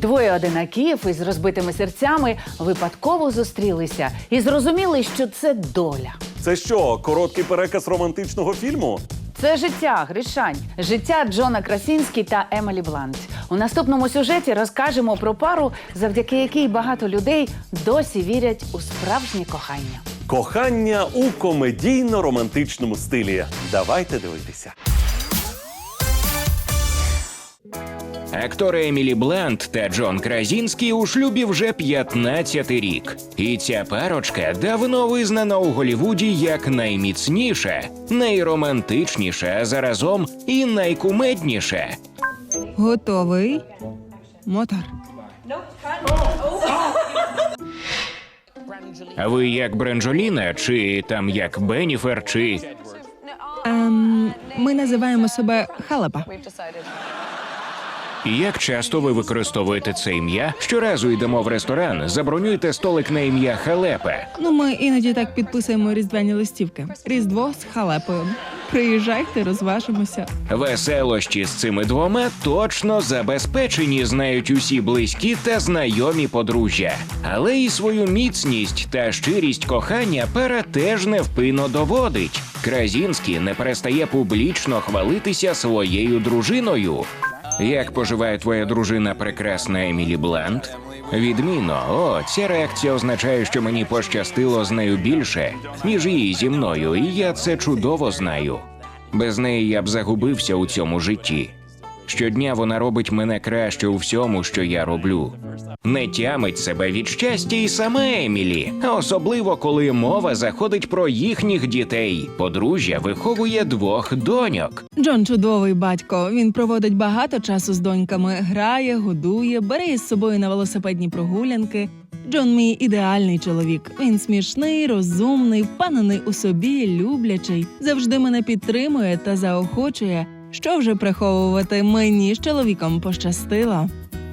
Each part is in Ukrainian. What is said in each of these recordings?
Двоє одинаків із розбитими серцями випадково зустрілися і зрозуміли, що це доля. Це що, короткий переказ романтичного фільму? Це життя Гришань, життя Джона Красінський та Емелі Блант. У наступному сюжеті розкажемо про пару, завдяки якій багато людей досі вірять у справжнє кохання. Кохання у комедійно-романтичному стилі. Давайте дивитися. Актори Емілі Блант та Джон Кразінський у шлюбі вже 15 рік. І ця парочка давно визнана у Голівуді як найміцніша, найромантичніша, а заразом і найкумедніша. Готовий. Мотор. А ви як Бренджоліна, чи там як Беніфер, чи Ем, ми називаємо себе халепа. Як часто ви використовуєте це ім'я? Щоразу йдемо в ресторан, забронюйте столик на ім'я Халепе. Ну, ми іноді так підписуємо різдвяні листівки. Різдво з халепою. Приїжджайте, розважимося. Веселощі з цими двома точно забезпечені, знають усі близькі та знайомі подружжя. Але і свою міцність та щирість кохання пара теж невпинно доводить. Кразінський не перестає публічно хвалитися своєю дружиною. Як поживає твоя дружина прекрасна Емілі Блант? Відмінно, о, ця реакція означає, що мені пощастило з нею більше, ніж її зі мною, і я це чудово знаю. Без неї я б загубився у цьому житті. Щодня вона робить мене краще у всьому, що я роблю. Не тямить себе від щастя і сама Емілі, особливо коли мова заходить про їхніх дітей. Подружжя виховує двох доньок. Джон чудовий батько. Він проводить багато часу з доньками, грає, годує, бере із собою на велосипедні прогулянки. Джон мій ідеальний чоловік. Він смішний, розумний, впевнений у собі, люблячий, завжди мене підтримує та заохочує. Що вже приховувати мені з чоловіком пощастило.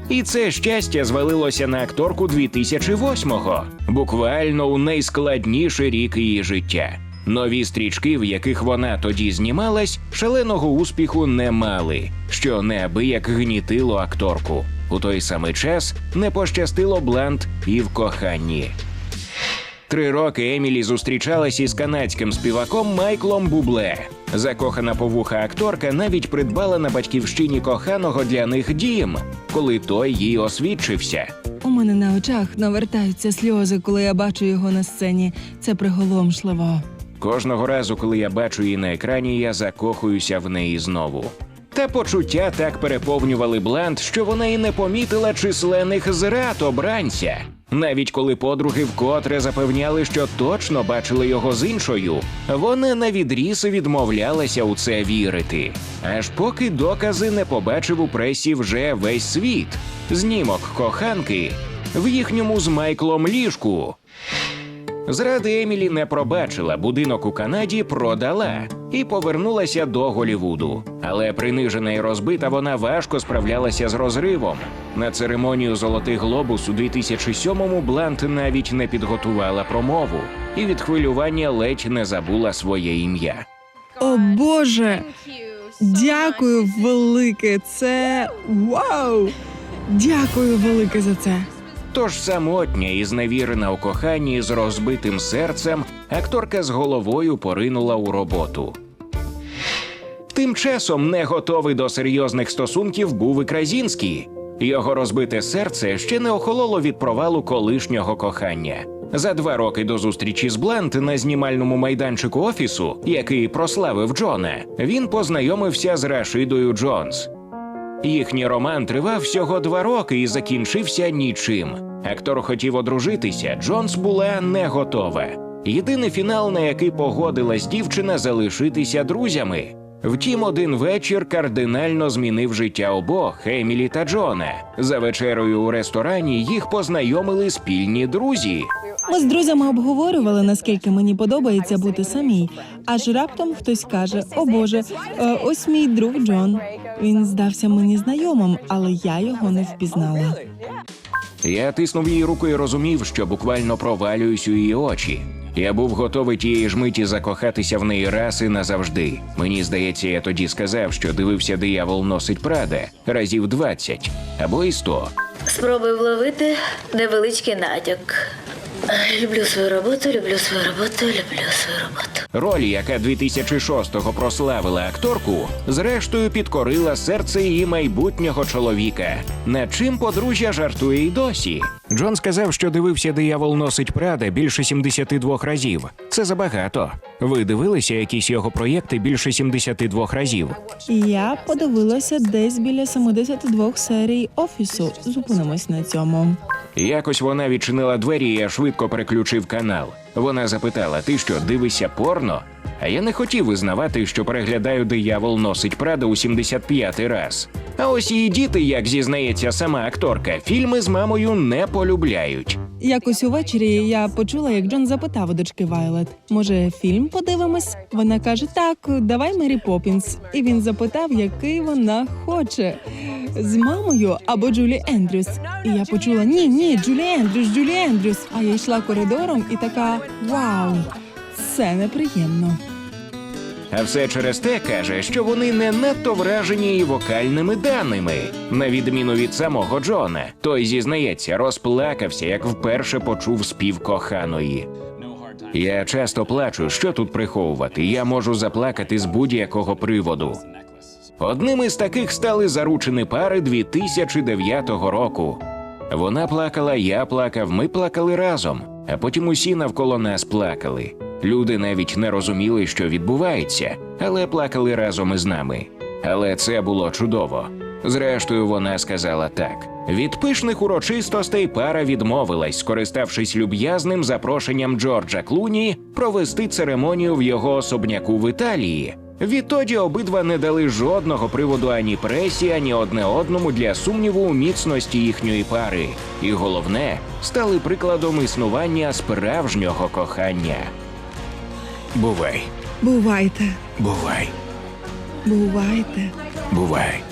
І це щастя звалилося на акторку 2008-го, буквально у найскладніший рік її життя. Нові стрічки, в яких вона тоді знімалась, шаленого успіху не мали, що неабияк гнітило акторку. У той самий час не пощастило Блант і в коханні. Три роки Емілі зустрічалась із канадським співаком Майклом Бубле. Закохана повуха акторка навіть придбала на батьківщині коханого для них дім, коли той їй освідчився. У мене на очах навертаються сльози, коли я бачу його на сцені. Це приголомшливо. Кожного разу, коли я бачу її на екрані, я закохуюся в неї знову. Та почуття так переповнювали Блант, що вона і не помітила численних зрад обранця. Навіть коли подруги вкотре запевняли, що точно бачили його з іншою, вона навідріз відмовлялася у це вірити. Аж поки докази не побачив у пресі вже весь світ. Знімок коханки в їхньому з Майклом ліжку. Зради Емілі не пробачила, будинок у Канаді продала і повернулася до Голівуду. Але принижена і розбита вона важко справлялася з розривом. На церемонію Золотий глобус у 2007-му Блант навіть не підготувала промову і від хвилювання ледь не забула своє ім'я. О Боже! Дякую велике. Це вау! Дякую велике за це. Тож самотня і зневірена у коханні з розбитим серцем, акторка з головою поринула у роботу. Тим часом не готовий до серйозних стосунків був і Кразінський. Його розбите серце ще не охололо від провалу колишнього кохання. За два роки до зустрічі з Блант на знімальному майданчику офісу, який прославив Джона, він познайомився з Рашидою Джонс. Їхній роман тривав всього два роки і закінчився нічим. Актор хотів одружитися, Джонс була не готова. Єдиний фінал, на який погодилась дівчина залишитися друзями. Втім, один вечір кардинально змінив життя обох Емілі та Джона. За вечерою у ресторані їх познайомили спільні друзі. Ми з друзями обговорювали, наскільки мені подобається бути самій. Аж раптом хтось каже: О Боже, е, ось мій друг Джон. Він здався мені знайомим, але я його не впізнала. Я тиснув її руку і розумів, що буквально провалююсь у її очі. Я був готовий тієї ж миті закохатися в неї раз і назавжди. Мені здається, я тоді сказав, що дивився диявол носить Прада разів 20 або і 100. Спробую вловити невеличкий натяк. Люблю свою роботу, люблю свою роботу, люблю свою роботу. Роль, яка 2006-го прославила акторку, зрештою підкорила серце її майбутнього чоловіка. Над чим подружжя жартує й досі. Джон сказав, що дивився диявол носить Прада більше 72 разів. Це забагато. Ви дивилися якісь його проєкти більше 72 разів. Я подивилася десь біля 72 серій офісу. Зупинимось на цьому. Якось вона відчинила двері, і я швидко переключив канал. Вона запитала: Ти що, дивишся порно? А я не хотів визнавати, що переглядаю диявол носить Прада у 75-й раз. А ось її діти, як зізнається сама акторка, фільми з мамою не полюбляють. Якось увечері я почула, як Джон запитав у дочки Вайлет: може, фільм подивимось? Вона каже: Так, давай Мері Поппінс. І він запитав, який вона хоче з мамою або Джулі Ендрюс. І я почула: ні, ні, Джулі Ендрюс, Джулі Ендрюс. А я йшла коридором і така: Вау, це неприємно. А все через те каже, що вони не надто вражені її вокальними даними, на відміну від самого Джона. Той зізнається, розплакався, як вперше почув спів коханої. Я часто плачу, що тут приховувати. Я можу заплакати з будь-якого приводу. Одним із таких стали заручені пари 2009 року. Вона плакала, я плакав, ми плакали разом, а потім усі навколо нас плакали. Люди навіть не розуміли, що відбувається, але плакали разом із нами. Але це було чудово. Зрештою, вона сказала так: від пишних урочистостей пара відмовилась, скориставшись люб'язним запрошенням Джорджа Клуні провести церемонію в його особняку в Італії. Відтоді обидва не дали жодного приводу ані пресі, ані одне одному для сумніву у міцності їхньої пари. І головне, стали прикладом існування справжнього кохання. Бувай, Бувайте, бувай, бувайте. бувай.